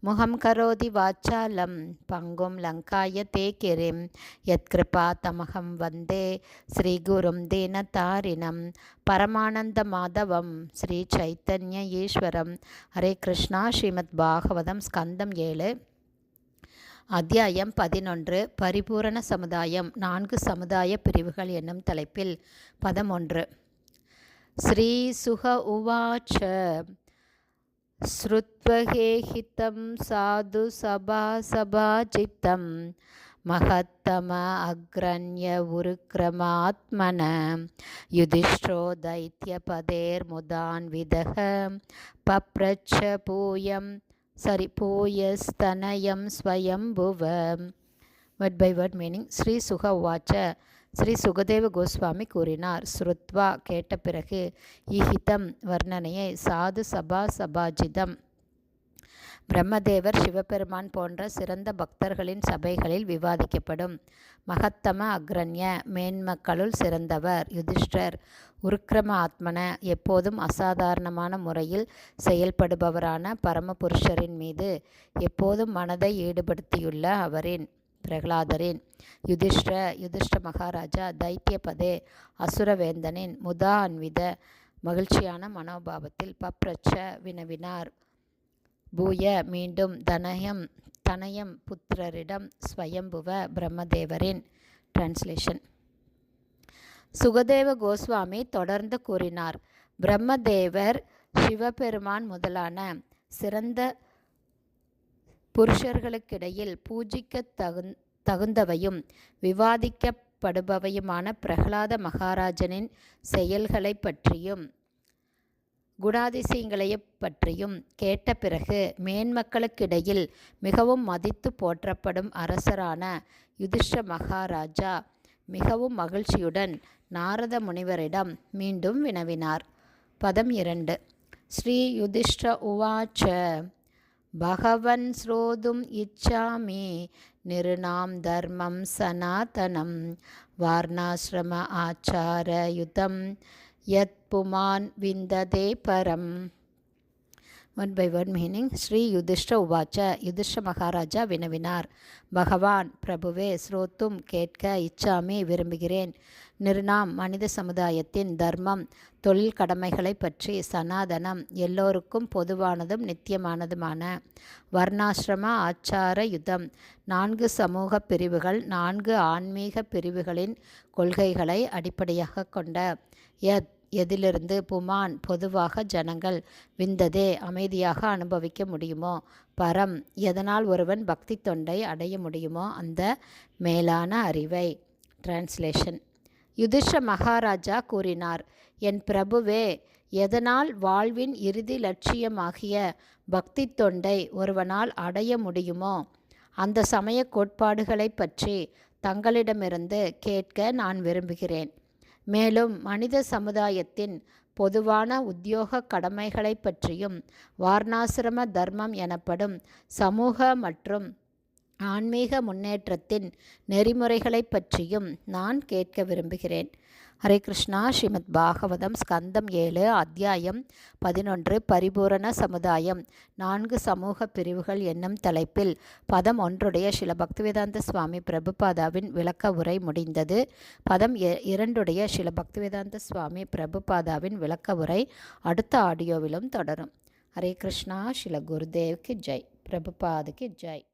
முகம் கரோதி வாச்சாலம் பங்கும் லங்காய தே கிரிம் யத்கிருபா தமகம் வந்தே ஸ்ரீகுரும் தீனதாரிணம் பரமானந்த மாதவம் ஸ்ரீ சைத்தன்ய ஈஸ்வரம். ஹரே கிருஷ்ணா ஸ்ரீமத் பாகவதம் ஸ்கந்தம் ஏழு. அத்தியாயம் பதினொன்று பரிபூரண சமுதாயம். நான்கு சமுதாய பிரிவுகள் என்னும் தலைப்பில் பதம் ஒன்று. ஸ்ரீ சுக உவாச்ச ஸ்ருத் श्रुत्वहेहितं साधु सभासभाजितं महत्तम अग्रण्य उरुक्रमात्मन युधिष्ठो दैत्यपदेर्मुदान्विदः पप्रच्छ पूयं सरि पूयस्तनयं स्वयम्भुव what by what meaning Shri Shuka உவாச்ச ஸ்ரீ சுகதேவ கோஸ்வாமி கூறினார் ஸ்ருத்வா கேட்ட பிறகு இஹிதம் வர்ணனையை சாது சபா சபாஜிதம் பிரம்மதேவர் சிவபெருமான் போன்ற சிறந்த பக்தர்களின் சபைகளில் விவாதிக்கப்படும். மகத்தம அக்ரண்ய மேன்மக்களுள் சிறந்தவர் யுதிஷ்டர் உருக்கிரம ஆத்மன எப்போதும் அசாதாரணமான முறையில் செயல்படுபவரான பரமபுருஷரின் மீது எப்போதும் மனதை ஈடுபடுத்தியுள்ள அவரின் பிரகலாதரின் யுதிஷ்ட யுதிஷ்ட மகாராஜா தைத்தியபதே அசுரவேந்தனின் முதா அன்வித மகிழ்ச்சியான மனோபாவத்தில் பப்ரச்ச வினவினார். பூய மீண்டும் தனயம் தனயம் புத்திரரிடம் ஸ்வயம்புவ பிரம்மதேவரின் டிரான்ஸ்லேஷன் சுகதேவ கோஸ்வாமி தொடர்ந்து கூறினார் பிரம்மதேவர் சிவபெருமான் முதலான சிறந்த புருஷர்களுக்கிடையில் பூஜிக்க தகுந் தகுந்தவையும் விவாதிக்கப்படுபவையுமான பிரகலாத மகாராஜனின் செயல்களை பற்றியும் குணாதிசயங்களைப் பற்றியும் கேட்ட பிறகு மேன்மக்களுக்கிடையில் மிகவும் மதித்து போற்றப்படும் அரசரான யுதிஷ்ட மகாராஜா மிகவும் மகிழ்ச்சியுடன் நாரத முனிவரிடம் மீண்டும் வினவினார். பதம் இரண்டு. ஸ்ரீ யுதிஷ்ட உவாச்ச பகவன் ஸ்ரோதும் இச்சாமி நிருணாம் தர்மம் சனாதனம் வார்ணாசிரம ஆச்சாரயுதம் யத் புமான் விந்ததே பரம் one by one meaning Shri Yudhishthira உவாச்ச யுதிஷ்ட மகாராஜா வினவினார் பகவான் பிரபுவே ஸ்ரோத்தும் கேட்க இச்சாமி விரும்புகிறேன். நிர்ணாம் மனித சமுதாயத்தின் தர்மம் தொழில் கடமைகளை பற்றி சனாதனம் எல்லோருக்கும் பொதுவானதும் நித்தியமானதுமான வர்ணாசிரம ஆச்சார யுதம் நான்கு சமூக பிரிவுகள் நான்கு ஆன்மீக பிரிவுகளின் கொள்கைகளை அடிப்படையாக கொண்ட யத் எதிலிருந்து புமான் பொதுவாக ஜனங்கள் விந்ததே அமைதியாக அனுபவிக்க முடியுமோ? பரம் எதனால் ஒருவன் பக்தி தொண்டை அடைய முடியுமோ அந்த மேலான அறிவை? டிரான்ஸ்லேஷன் யுதிஷ மகாராஜா கூறினார் என் பிரபுவே எதனால் வாழ்வின் இறுதி லட்சியமாகிய பக்தி தொண்டை ஒருவனால் அடைய முடியுமோ? அந்த சமய கோட்பாடுகளை பற்றி தங்களிடமிருந்து கேட்க நான் விரும்புகிறேன். மேலும் மனித சமுதாயத்தின் பொதுவான உத்தியோக கடமைகளை பற்றியும் வார்ணாசிரம தர்மம் எனப்படும் சமூக மற்றும் ஆன்மீக முன்னேற்றத்தின் நெறிமுறைகளை பற்றியும் நான் கேட்க விரும்புகிறேன். ஹரே கிருஷ்ணா. ஸ்ரீமத் பாகவதம் ஸ்கந்தம் ஏழு அத்தியாயம் பதினொன்று பரிபூரண சமுதாயம். நான்கு சமூக பிரிவுகள் என்னும் தலைப்பில் பதம் ஒன்றுடைய சில பக்திவேதாந்த சுவாமி பிரபுபாதாவின் விளக்க உரை முடிந்தது. பதம் இரண்டுடைய சில பக்திவேதாந்த சுவாமி பிரபுபாதாவின் விளக்க உரை அடுத்த ஆடியோவிலும் தொடரும். ஹரே கிருஷ்ணா. ஸ்ரீல குருதேவ்க்கு ஜெய். பிரபுபாதுக்கு ஜெய்.